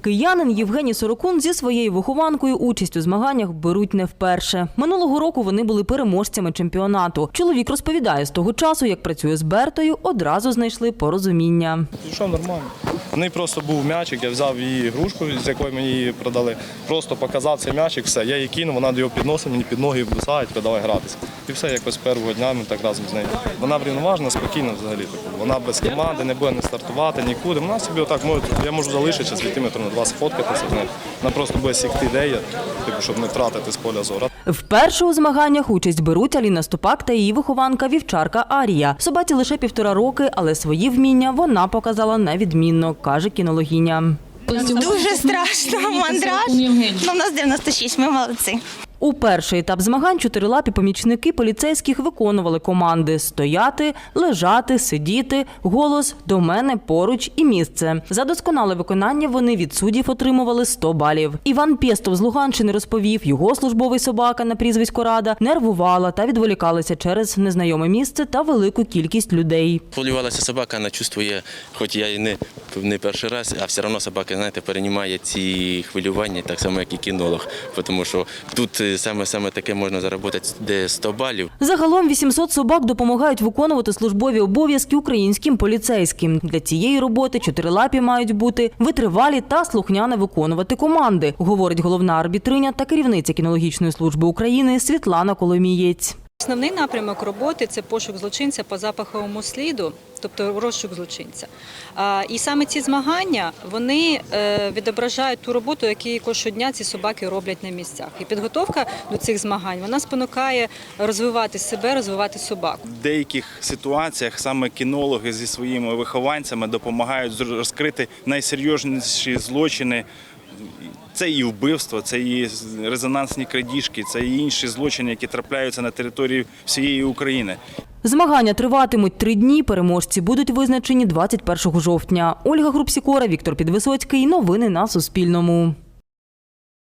Киянин Євгеній Сорокун зі своєю вихованкою участь у змаганнях беруть не вперше. Минулого року вони були переможцями чемпіонату. Чоловік розповідає, з того часу, як працює з Бертою, одразу знайшли порозуміння. Пішов нормально. В неї просто був м'ячик, я взяв її грушку, з якої мені її продали. Просто показав цей м'ячик, все. Я її кинув, вона його підносить, мені під ноги бросають, давай гратися. І все, якось першого дня ми так разом з нею. Вона врівноважена, спокійна взагалі. типу. Вона без команди не буде не стартувати нікуди. Вона собі отак може, я можу залишитися сантиметрів на два сфоткатися з нею. Вона просто буде сікти ідея, типу, щоб не втратити з поля зору. Вперше у змаганнях участь беруть Аліна Ступак та її вихованка вівчарка Арія. Собаці лише півтора роки, але свої вміння вона показала невідмінно, каже кінологіня. Дуже страшно, мандраж. Ну, у нас 96, ми молодці. У перший етап змагань чотирилапі помічники поліцейських виконували команди стояти, лежати, сидіти, голос до мене поруч і місце. За досконале виконання вони від суддів отримували 100 балів. Іван Пєстов з Луганщини розповів, його службовий собака на прізвисько Рада нервувала та відволікалася через незнайоме місце та велику кількість людей. Хвилювалася собака, вона чувствує, хоч я і не, не перший раз, а все одно собака, знаєте, переймає ці хвилювання, так само, як і кінолог. Тому що тут саме, саме таке можна заробити, де 100 балів. Загалом 800 собак допомагають виконувати службові обов'язки українським поліцейським. Для цієї роботи чотирилапі мають бути витривалі та слухняне виконувати команди, говорить головна арбітриня та керівниця кінологічної служби України Світлана Коломієць. Основний напрямок роботи це пошук злочинця по запаховому сліду, тобто розшук злочинця. І саме ці змагання вони е, відображають ту роботу, яку щодня ці собаки роблять на місцях. І підготовка до цих змагань вона спонукає розвивати себе, розвивати собаку. В деяких ситуаціях саме кінологи зі своїми вихованцями допомагають розкрити найсерйозніші злочини. Це і вбивство, це і резонансні крадіжки, це і інші злочини, які трапляються на території всієї України. Змагання триватимуть три дні. Переможці будуть визначені 21 жовтня. Ольга Групсікора, Віктор Підвисоцький. Новини на Суспільному.